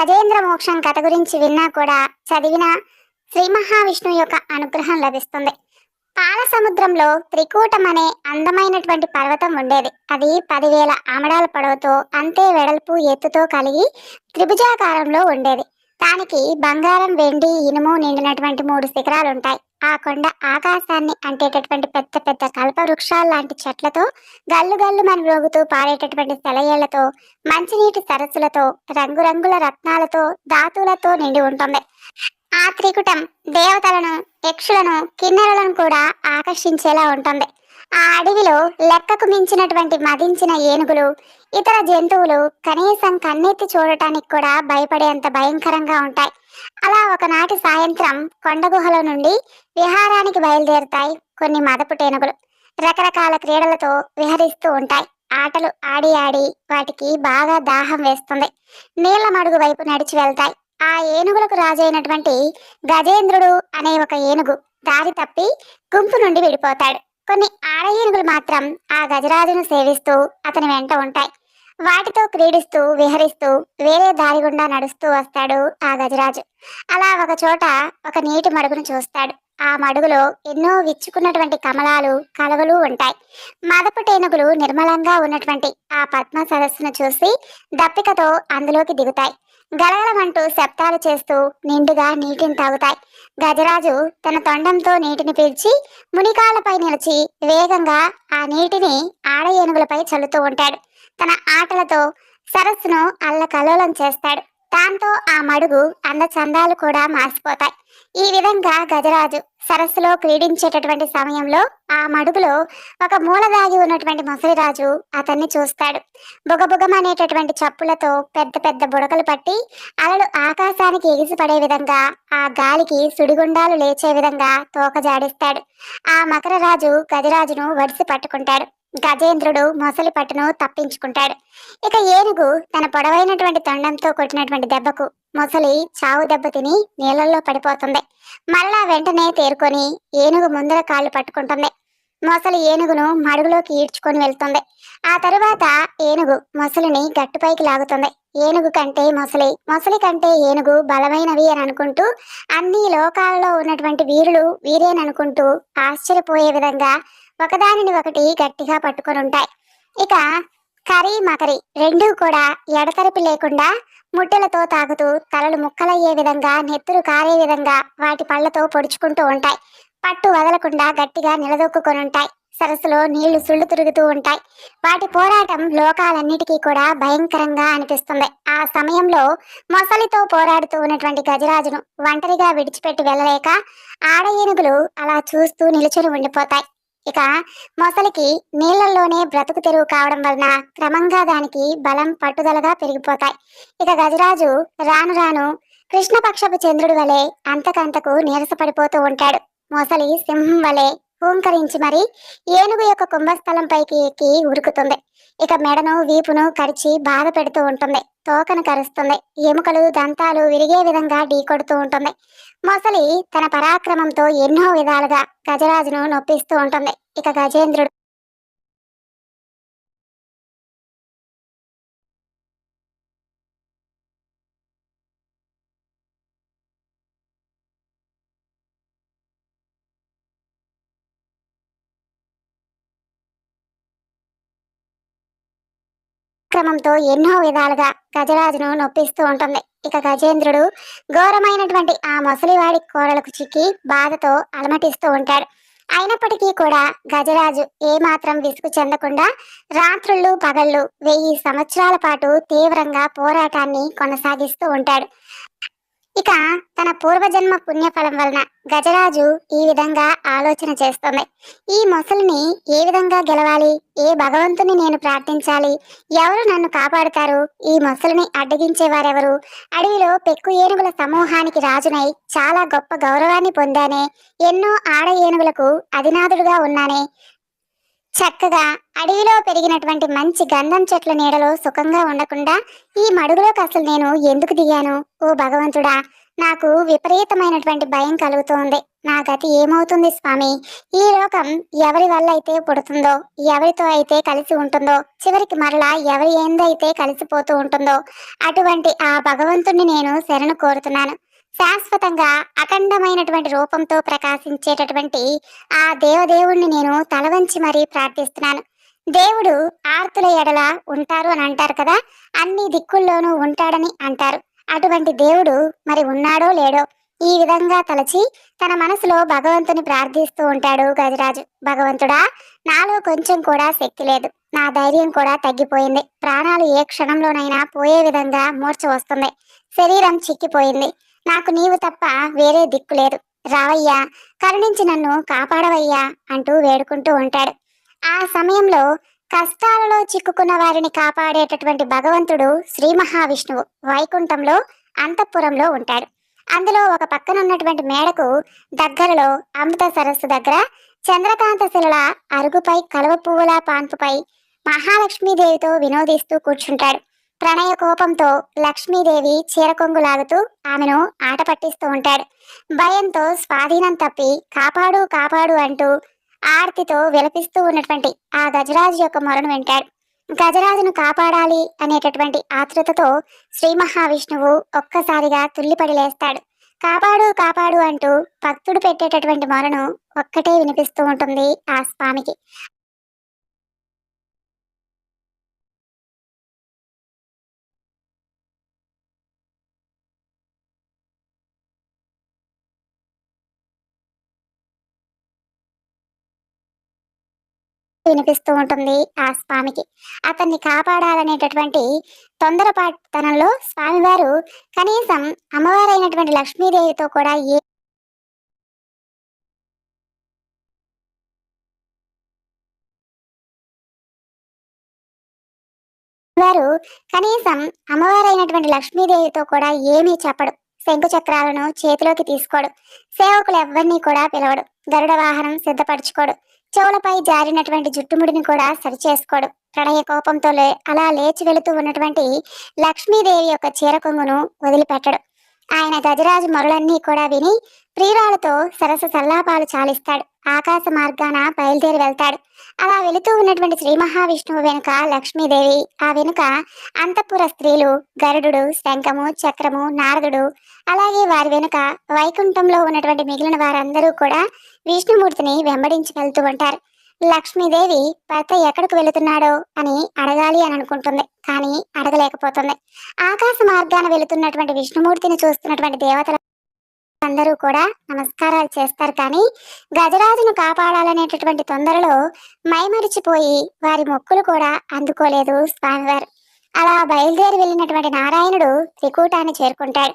గజేంద్ర మోక్షం కథ గురించి విన్నా కూడా చదివినా శ్రీ మహావిష్ణువు యొక్క అనుగ్రహం లభిస్తుంది. పాల సముద్రంలో త్రికూటం అనే అందమైనటువంటి పర్వతం ఉండేది. అది పదివేల ఆమడాల పొడవుతో అంతే వెడల్పు ఎత్తుతో కలిగి త్రిభుజాకారంలో ఉండేది. దానికి బంగారం వెండి ఇనుము నిండినటువంటి మూడు శిఖరాలు ఉంటాయి ఆ కొండ ఆకాశాన్ని అంటేటటువంటి పెద్ద పెద్ద కల్ప వృక్షాల లాంటి చెట్లతో గల్లు గల్లు మన రోగుతూ పారేటటువంటి సెలయేళ్ళతో మంచినీటి సరస్సులతో రంగురంగుల రత్నాలతో ధాతులతో నిండి ఉంటుంది. ఆ త్రికుటం దేవతలను యక్షులను కిన్నెరలను కూడా ఆకర్షించేలా ఉంటుంది. ఆ అడవిలో లెక్కకు మించినటువంటి మదించిన ఏనుగులు ఇతర జంతువులు కనీసం కన్నెత్తి చూడటానికి కూడా భయపడేంత భయంకరంగా ఉంటాయి. అలా ఒకనాటి సాయంత్రం కొండ గుహల నుండి విహారానికి బయలుదేరుతాయి కొన్ని మదపు టేనుగులు. రకరకాల క్రీడలతో విహరిస్తూ ఉంటాయి. ఆటలు ఆడి ఆడి వాటికి బాగా దాహం వేస్తుంది. నీళ్ళ మడుగు వైపు నడిచి వెళ్తాయి. ఆ ఏనుగులకు రాజైనటువంటి గజేంద్రుడు అనే ఒక ఏనుగు దారి తప్పి గుంపు నుండి విడిపోతాడు. కొన్ని ఆడ ఏనుగులు మాత్రం ఆ గజరాజును సేవిస్తూ అతని వెంట ఉంటాయి. వాటితో క్రీడిస్తూ విహరిస్తూ వేరే దారి గుండా నడుస్తూ వస్తాడు ఆ గజరాజు. అలా ఒక చోట ఒక నీటి మడుగును చూస్తాడు. ఆ మడుగులో ఎన్నో విచ్చుకున్నటువంటి కమలాలు కలవలు ఉంటాయి. మదపుటేనుగులు నిర్మలంగా ఉన్నటువంటి ఆ పద్మ సరస్సును చూసి దప్పికతో అందులోకి దిగుతాయి. గలగలమంటూ శబ్దాలు చేస్తూ నిండుగా నీటిని తాగుతాయి. గజరాజు తన తొండంతో నీటిని పీల్చి మునికాలపై నిలిచి వేగంగా ఆ నీటిని ఆడ ఏనుగులపై చల్లుతూ ఉంటాడు. తన ఆటలతో సరస్సును అల్లకలోలం చేస్తాడు. దాంతో ఆ మడుగు అందచందాలు కూడా మాసిపోతాయి ఈ విధంగా గజరాజు సరస్సులో క్రీడించేటటువంటి సమయంలో ఆ మడుగులో ఒక మూల దాగి ఉన్నటువంటి ముసలిరాజు అతన్ని చూస్తాడు. బుగబుగమనేటటువంటి చప్పులతో పెద్ద పెద్ద బుడకలు పట్టి అలలు ఆకాశానికి ఎగిసిపడే విధంగా ఆ గాలికి సుడిగుండాలు లేచే విధంగా తోక జాడిస్తాడు ఆ మకరరాజు గజరాజును వడిసి పట్టుకుంటాడు. గజేంద్రుడు మొసలి పట్టును తప్పించుకుంటాడు. ఇక ఏనుగు తన పొడవైనటువంటి తొండంతో కొట్టినటువంటి దెబ్బకు మొసలి చావు దెబ్బ తిని నీళ్ళల్లో పడిపోతుంది. మళ్ళా వెంటనే తేరుకొని ఏనుగు ముందర కాళ్ళు పట్టుకుంటుంది. మొసలి ఏనుగును మడుగులోకి ఈడ్చుకొని వెళ్తుంది. ఆ తరువాత ఏనుగు మొసలిని గట్టుపైకి లాగుతుంది. ఏనుగు కంటే మొసలి మొసలి కంటే ఏనుగు బలమైనవి అని అనుకుంటూ అన్ని లోకాలలో ఉన్నటువంటి వీరులు వీరేననుకుంటూ ఆశ్చర్యపోయే విధంగా ఒకదానిని ఒకటి గట్టిగా పట్టుకొని ఉంటాయి ఇక కరీ మకరి రెండూ కూడా ఎడతెరపి లేకుండా ముట్టెలతో తాగుతూ తలలు ముక్కలయ్యే విధంగా నెత్తురు కారే విధంగా వాటి పళ్ళతో పొడుచుకుంటూ ఉంటాయి. పట్టు వదలకుండా గట్టిగా నిలదొక్కుకొని ఉంటాయి సరస్సులో నీళ్ళు సుళ్ళు తిరుగుతూ ఉంటాయి. వాటి పోరాటం లోకాలన్నిటికీ కూడా భయంకరంగా అనిపిస్తుంది. ఆ సమయంలో మొసలితో పోరాడుతూ ఉన్నటువంటి గజరాజును ఒంటరిగా విడిచిపెట్టి వెళ్ళలేక ఆడ ఏనుగులు అలా చూస్తూ నిలుచుని ఉండిపోతాయి. ఇక మొసలికి నీళ్ళలోనే బ్రతుకు తెరువు కావడం వలన క్రమంగా దానికి బలం పట్టుదలగా పెరిగిపోతాయి. ఇక గజరాజు రాను రాను కృష్ణపక్షపు చంద్రుడి వలె అంతకంతకు నీరసపడిపోతూ ఉంటాడు. మొసలి సింహం వలె హూంకరించి మరి ఏనుగు యొక్క కుంభస్థలం పైకి ఎక్కి ఉరుకుతుంది. ఇక మెడను వీపును కరిచి బాధ పెడుతూ ఉంటుంది. తోకను కరుస్తుంది. ఎముకలు దంతాలు విరిగే విధంగా ఢీకొడుతూ ఉంటుంది. మొసలి తన పరాక్రమంతో ఎన్నో విధాలుగా గజరాజును నొప్పిస్తూ ఉంటుంది. ఇక గజేంద్రుడు క్రమంతో ఎన్నో విధాలుగా గజరాజును నొప్పిస్తూ ఉంటుంది. ఇక గజేంద్రుడు ఘోరమైనటువంటి ఆ ముసలివాడి కోరలకు చిక్కి బాధతో అలమటిస్తూ ఉంటాడు. అయినప్పటికీ కూడా గజరాజు ఏమాత్రం విసుగు చెందకుండా రాత్రుళ్ళు పగళ్ళు వెయ్యి సంవత్సరాల పాటు తీవ్రంగా పోరాటాన్ని కొనసాగిస్తూ ఉంటాడు. ఇక తన పూర్వజన్మ పుణ్యఫలం వలన గజరాజు ఈ విధంగా ఆలోచన చేస్తుంది. ఈ మొసలిని ఏ విధంగా గెలవాలి? ఏ భగవంతుని నేను ప్రార్థించాలి? ఎవరు నన్ను కాపాడుతారు? ఈ మొసలిని అడ్డగించేవారెవరు? అడవిలో పెక్కు ఏనుగుల సమూహానికి రాజునై చాలా గొప్ప గౌరవాన్ని పొందానే ఎన్నో ఆడ ఏనుగులకు అధినాథుడుగా ఉన్నానే. చక్కగా అడవిలో పెరిగినటువంటి మంచి గంధం చెట్ల నీడలో సుఖంగా ఉండకుండా ఈ మడుగులోకి అసలు నేను ఎందుకు దిగాను? ఓ భగవంతుడా నాకు విపరీతమైనటువంటి భయం కలుగుతోంది. నా గతి ఏమవుతుంది స్వామి? ఈ లోకం ఎవరి వల్ల అయితే పుడుతుందో ఎవరితో అయితే కలిసి ఉంటుందో చివరికి మరలా ఎవరి ఏందైతే కలిసిపోతూ ఉంటుందో అటువంటి ఆ భగవంతుణ్ణి నేను శరణు కోరుతున్నాను. శాశ్వతంగా అఖండమైనటువంటి రూపంతో ప్రకాశించేటటువంటి ఆ దేవదేవుణ్ణి నేను తలవంచి మరీ ప్రార్థిస్తున్నాను. దేవుడు ఆర్తుల ఎడల ఉంటారు అని అంటారు కదా అన్ని దిక్కుల్లోనూ ఉంటాడని అంటారు. అటువంటి దేవుడు మరి ఉన్నాడో లేడో ఈ విధంగా తలచి తన మనసులో భగవంతుని ప్రార్థిస్తూ ఉంటాడు గజరాజు. భగవంతుడా నాలో కొంచెం కూడా శక్తి లేదు. నా ధైర్యం కూడా తగ్గిపోయింది. ప్రాణాలు ఏ క్షణంలోనైనా పోయే విధంగా మూర్చ వస్తుంది. శరీరం చిక్కిపోయింది. నాకు నీవు తప్ప వేరే దిక్కు లేదు. రావయ్యా కరుణించి నన్ను కాపాడవయ్యా అంటూ వేడుకుంటూ ఉంటాడు. ఆ సమయంలో కష్టాలలో చిక్కుకున్న వారిని కాపాడేటటువంటి భగవంతుడు శ్రీ మహావిష్ణువు వైకుంఠంలో అంతఃపురంలో ఉంటాడు. అందులో ఒక పక్కన ఉన్నటువంటి మేడకు దగ్గరలో అమృత సరస్సు దగ్గర చంద్రకాంత శిలల అరుగుపై కలువ పువ్వుల పాన్పుపై మహాలక్ష్మీదేవితో వినోదిస్తూ కూర్చుంటాడు. ప్రణయ కోపంతో లక్ష్మీదేవి చీరకొంగులాగుతూ ఆమెను ఆట పట్టిస్తూ ఉంటాడు. భయంతో స్వాధీనం తప్పి కాపాడు కాపాడు అంటూ ఆర్తితో విలపిస్తూ ఉన్నటువంటి ఆ గజరాజు యొక్క మొరను వింటాడు. గజరాజును కాపాడాలి అనేటటువంటి ఆతృతతో శ్రీ మహావిష్ణువు ఒక్కసారిగా తుల్లిపడి లేస్తాడు. కాపాడు కాపాడు అంటూ భక్తుడు పెట్టేటటువంటి మొరను ఒక్కటే వినిపిస్తూ ఉంటుంది ఆ స్వామికి. వినిపిస్తూ ఉంటుంది ఆ స్వామికి. అతన్ని కాపాడాలనేటటువంటి తొందరపాటుతనంలో స్వామివారు కనీసం అమ్మవారైనటువంటి లక్ష్మీదేవితో కూడా ఏ వారు కనీసం అమ్మవారైనటువంటి లక్ష్మీదేవితో కూడా ఏమీ చెప్పడు. శంకు చక్రాలను చేతిలోకి తీసుకోడు. సేవకులు ఎవరిని కూడా పిలవడు. గరుడ వాహనం సిద్ధపరచుకోడు. చెవులపై జారినటువంటి జుట్టుముడిని కూడా సరిచేసుకోడు. ప్రణయ కోపంతో లే అలా లేచి వెళుతూ ఉన్నటువంటి లక్ష్మీదేవి యొక్క చీర కొంగును వదిలిపెట్టడు. ఆయన గజరాజు మరులన్నీ కూడా విని ప్రియురాలతో సరస సల్లాపాలు చాలిస్తాడు. ఆకాశ మార్గాన బయలుదేరి వెళ్తాడు. అలా వెళుతూ ఉన్నటువంటి శ్రీ మహావిష్ణువు వెనుక లక్ష్మీదేవి ఆ వెనుక అంతఃపుర స్త్రీలు గరుడు శంఖము చక్రము నారదుడు అలాగే వారి వెనుక వైకుంఠంలో ఉన్నటువంటి మిగిలిన వారందరూ కూడా విష్ణుమూర్తిని వెంబడించి వెళ్తూ ఉంటారు. లక్ష్మీదేవి భర్త ఎక్కడికి వెళుతున్నాడో అని అడగాలి అని అనుకుంటుంది. కానీ అడగలేకపోతుంది. ఆకాశ మార్గాన వెళుతున్నటువంటి విష్ణుమూర్తిని చూస్తున్నటువంటి దేవతలు అందరూ కూడా నమస్కారాలు చేస్తారు. కానీ గజరాజును కాపాడాలనేటటువంటి తొందరలో మైమరిచిపోయి వారి మొక్కులు కూడా అందుకోలేదు స్వామివారు. అలా బయలుదేరి వెళ్ళినటువంటి నారాయణుడు త్రికూటాన్ని చేరుకుంటాడు.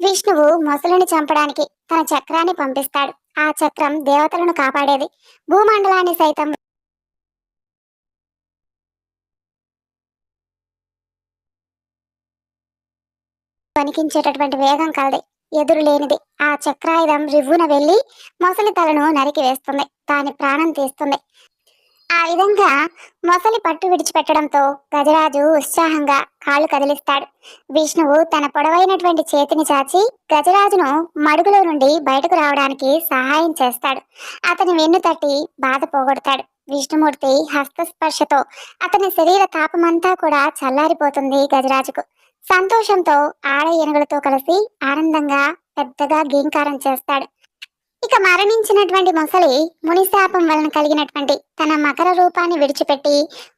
విష్ణువు మొసలిని చంపడానికి తన చక్రాన్ని పంపిస్తాడు. ఆ చక్రం దేవతలను కాపాడేది. భూమండలాన్ని సైతం వణికించేటటువంటి వేగం కలది. ఎదురు లేనిది. ఆ చక్రాయుధం రివ్వున వెళ్ళి మొసలి తలను నరికి వేస్తుంది. దాని ప్రాణం తీస్తుంది. ఆ విధంగా మొసలి పట్టు విడిచిపెట్టడంతో గజరాజు ఉత్సాహంగా కాళ్ళు కదిలిస్తాడు. విష్ణువు తన పొడవైనటువంటి చేతిని చాచి గజరాజును మడుగులో నుండి బయటకు రావడానికి సహాయం చేస్తాడు. అతని వెన్ను తట్టి బాధ పోగొడతాడు. విష్ణుమూర్తి హస్తస్పర్శతో అతని శరీర తాపమంతా కూడా చల్లారిపోతుంది గజరాజుకు. సంతోషంతో ఆడ ఏనుగులతో కలిసి ఆనందంగా పెద్దగా గీంకారం చేస్తాడు. ఇక మరణించినటువంటి మొసలి మునిశాపం వలన కలిగినటువంటి తన మకర రూపాన్ని విడిచిపెట్టి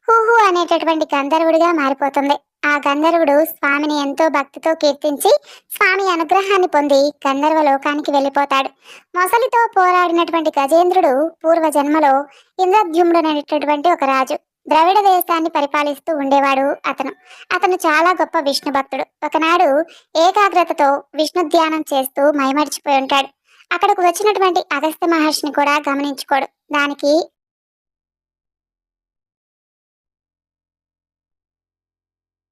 హూహు అనేటటువంటి గంధర్వుడిగా మారిపోతుంది. ఆ గంధర్వుడు స్వామిని ఎంతో భక్తితో కీర్తించి స్వామి అనుగ్రహాన్ని పొంది గంధర్వ లోకానికి వెళ్ళిపోతాడు. మొసలితో పోరాడినటువంటి గజేంద్రుడు పూర్వ జన్మలో ఇంద్రద్యుమ్నుడు అనేటటువంటి ఒక రాజు. ద్రవిడ దేశాన్ని పరిపాలిస్తూ ఉండేవాడు అతను. అతను చాలా గొప్ప విష్ణు భక్తుడు. ఒకనాడు ఏకాగ్రతతో విష్ణు ధ్యానం చేస్తూ మైమర్చిపోయి ఉంటాడు. అక్కడకు వచ్చినటువంటి అగస్త్య మహర్షిని కూడా గమనించుకోడు. దానికి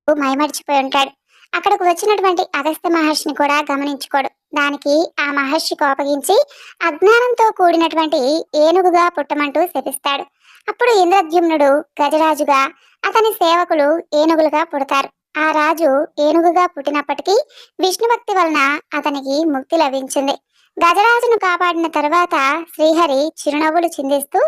మైమర్చిపోయి ఉంటాడు. అక్కడకు వచ్చినటువంటి అగస్త్య మహర్షిని కూడా గమనించుకోడు. దానికి ఆ మహర్షి కోపగించి అజ్ఞానంతో కూడినటువంటి ఏనుగుగా పుట్టమంటూ శపిస్తాడు. అప్పుడు ఇంద్రద్యుమ్నుడు గజరాజుగా అతని సేవకులు ఏనుగులుగా పుడతారు. ఆ రాజు ఏనుగుగా పుట్టినప్పటికీ విష్ణుభక్తి వలన అతనికి ముక్తి లభించింది. గజరాజును కాపాడిన తర్వాత శ్రీహరి చిరునవ్వులు చిందిస్తూ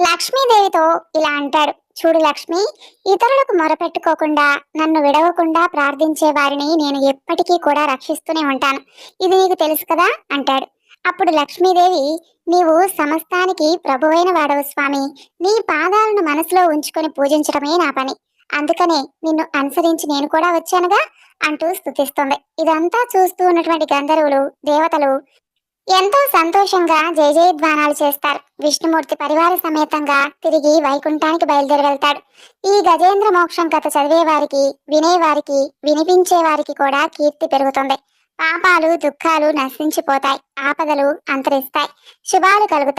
లక్ష్మీదేవితో ఇలా అంటాడు. చూడు లక్ష్మి ఇతరులకు మొరపెట్టుకోకుండా నన్ను విడవకుండా ప్రార్థించే వారిని నేను ఎప్పటికీ కూడా రక్షిస్తూనే ఉంటాను. ఇది నీకు తెలుసు కదా అంటాడు. అప్పుడు లక్ష్మీదేవి నీవు సమస్తానికి ప్రభువైన వాడవు స్వామి. నీ పాదాలను మనసులో ఉంచుకొని పూజించడమే నా పని. అందుకనే నిన్ను అనుసరించి నేను కూడా వచ్చానుగా అంటూ స్థుతిస్తుంది ఇదంతా చూస్తూ ఉన్నటువంటి గంధర్వులు దేవతలు ఎంతో సంతోషంగా జయ జయధ్వానాలు చేస్తారు. విష్ణుమూర్తి పరివార సమేతంగా తిరిగి వైకుంఠానికి బయలుదేరి వెళ్తాడు ఈ గజేంద్ర మోక్షం కథ చదివే వారికి వినేవారికి వినిపించే వారికి కూడా కీర్తి పెరుగుతుంది. పాపాలు దుఃఖాలు నశించిపోతాయి. ఆపదలు అంతరిస్తాయి. శుభాలు కలుగుతాయి.